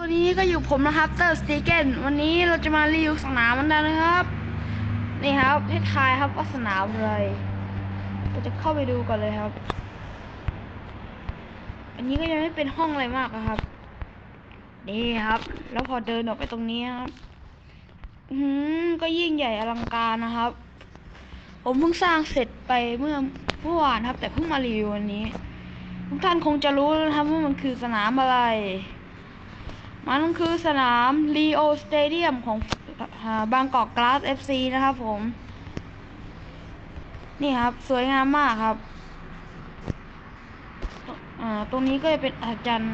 วันนี้ก็อยู่ผมนะครับเตอร์สตีเกนวันนี้เราจะมารีวิวสนามมันกันนะครับ นี่ครับให้ทายครับว่าสนามอะไรเราจะเข้าไปดูก่อนเลยครับ อันนี้ก็ยังไม่เป็นห้องอะไรมากนะครับ นี่ครับ แล้วพอเดินออกไปตรงนี้ครับอือหือก็ยิ่งใหญ่อลังการนะครับ ผมเพิ่งสร้างเสร็จไปเมื่อเมื่อวานครับ แต่เพิ่งมารีวิววันนี้ ทุกท่านคงจะรู้แล้วนะครับว่ามันคือสนามอะไร มันคือสนาม Leo Stadium ของบางกอกกลาส FC นะครับผม นี่ครับ สวยงามมากครับตรงนี้ก็จะเป็นอาจารย์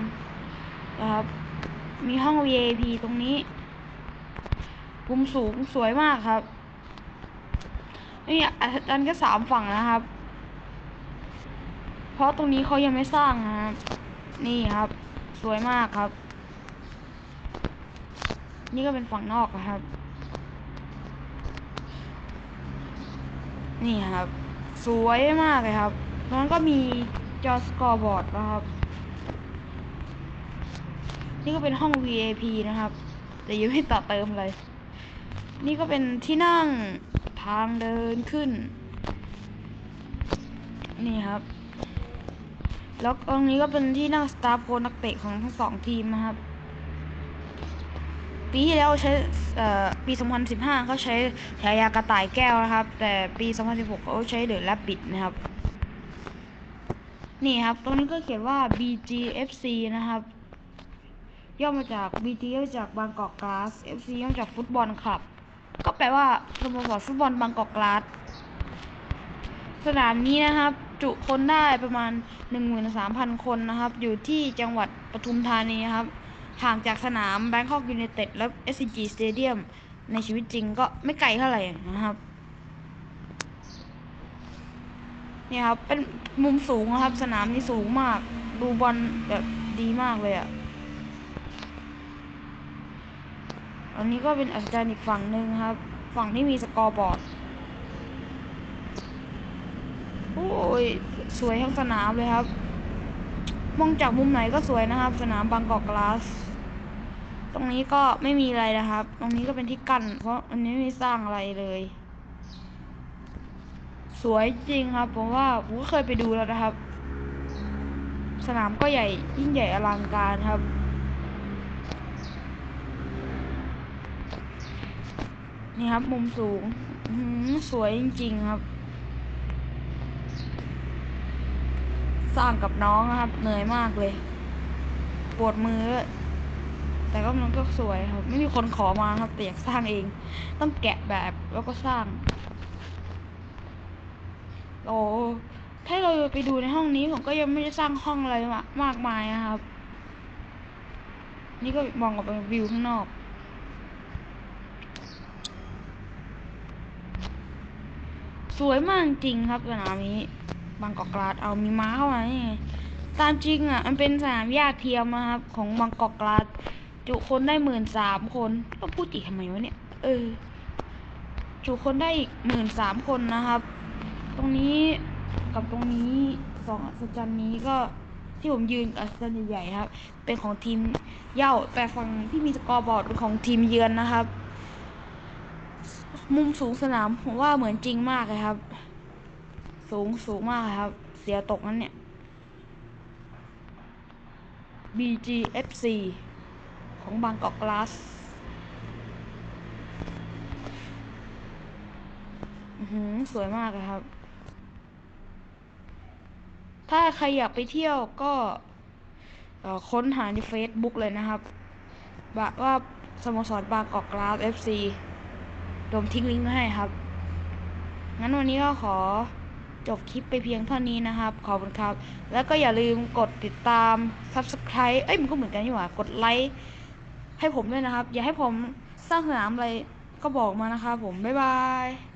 นะครับ มีห้อง VIP ตรงนี้มุมสูงสวยมากครับนี่อาจารย์ก็สามฝั่งนะครับ เพราะตรงนี้เขายังไม่สร้างนะครับ นี่ครับ สวยมากครับ นี่ก็เป็นฝั่งนอกครับ นี่ครับ สวยมากเลยครับตรงนั้นก็มีจอสกอร์บอร์ดนะครับ นี่ก็เป็นห้อง VIP นะครับ แต่ยังไม่ต่อเติมเลย นี่ก็เป็นที่นั่งทางเดินขึ้น นี่ครับแล้วตรงนี้ก็เป็นที่นั่งสตาร์โพนักเตะของทั้งสองทีมนะครับ ปีที่แล้วใช้เอ่อปี 2015 เขาใช้ฉายากระต่ายแก้วนะครับ แต่ปี 2016 เขาใช้เดือะแรบบิทนะครับ นี่ครับ ตรงนี้ก็เขียนว่า BGFC นะครับ ย่อมาจาก BG ย่อมาจากบางกอกกลาส FC ย่อมาจากฟุตบอลคลับ ก็แปลว่าสโมสรฟุตบอลบางกอกกลาส สนามนี้นะครับจุคนได้ประมาณ 13,000 คนนะครับ อยู่ที่จังหวัดปทุมธานีครับ ห่างจากสนาม Bangkok United และ SCG Stadium ในชีวิตจริงก็ไม่ไกลเท่าไหร่นะครับเนี่ยครับ เป็นมุมสูงนะครับ สนามนี้สูงมาก ดูบอลแบบดีมากเลยอะ่ะ อันนี้ก็เป็นอัศจรรย์อีกฝั่งหนึ่งครับ ฝั่งที่มีสกอร์บอร์ด โอ้ย สวยทั้งสนามเลยครับ มองจากมุมไหนก็สวยนะครับ สนามบางกอกกลาส ตรงนี้ก็ไม่มีอะไรนะครับ ตรงนี้ก็เป็นที่กั้นเพราะอันนี้ไม่สร้างอะไรเลย สวยจริงครับ ผมว่าผมก็เคยไปดูแล้วนะครับ สนามก็ใหญ่ยิ่งใหญ่อลังการครับนี่ครับ มุมสูงสวยจริง ๆ ครับ สร้างกับน้องนะครับ เหนื่อยมากเลย ปวดมือ แต่ก็มันก็สวยครับ ไม่มีคนขอมาครับแต่อยากสร้างเอง ต้องแกะแบบแล้วก็สร้าง โอ้ถ้าเราไปดูในห้องนี้ผมก็ยังไม่ได้สร้างห้องอะไรมามากมายนะครับ นี่ก็มองออกไปวิวข้างนอกสวยมากจริงครับสนามนี้ บางกอกกลาดเอามีม้าเข้ามานี่ตามจริงอะ มันเป็นสนามหญ้าเทียมนะครับ ของบางกอกกลาด จุคนได้หมื่นสามคนก็พูดอีกทำไมวะเนี่ย เออ จุคนได้อีกหมื่นสามคนนะครับ ตรงนี้กับตรงนี้สองอัศจรรย์นี้ก็ที่ผมยืนอัศจรรย์ใหญ่ๆครับ เป็นของทีมเย้าแต่ฝั่งที่มีสกอร์บอร์ดเป็นของทีมเยือนนะครับ มุมสูงสนามผมว่าเหมือนจริงมากเลยครับ สูงสูงมากครับ เสียตกนั้นเนี่ย BGFC ของบางกอกกลาสสวยมากเลยครับ ถ้าใครอยากไปเที่ยวก็ค้นหาใน Facebook เลยนะครับบะว่าสโมสรบางกอกกลาส FC รวมทิ้งลิงก์ไว้ให้ครับ งั้นวันนี้ก็ขอจบคลิปไปเพียงเท่านี้นะครับ ขอบคุณครับ แล้วก็อย่าลืมกดติดตาม Subscribe เอ้ยมันก็เหมือนกันนี่หว่ากดไลค์ ให้ผมด้วยนะครับ อย่าให้ผมสร้างสนามอะไรก็บอกมานะครับผมบ๊ายบาย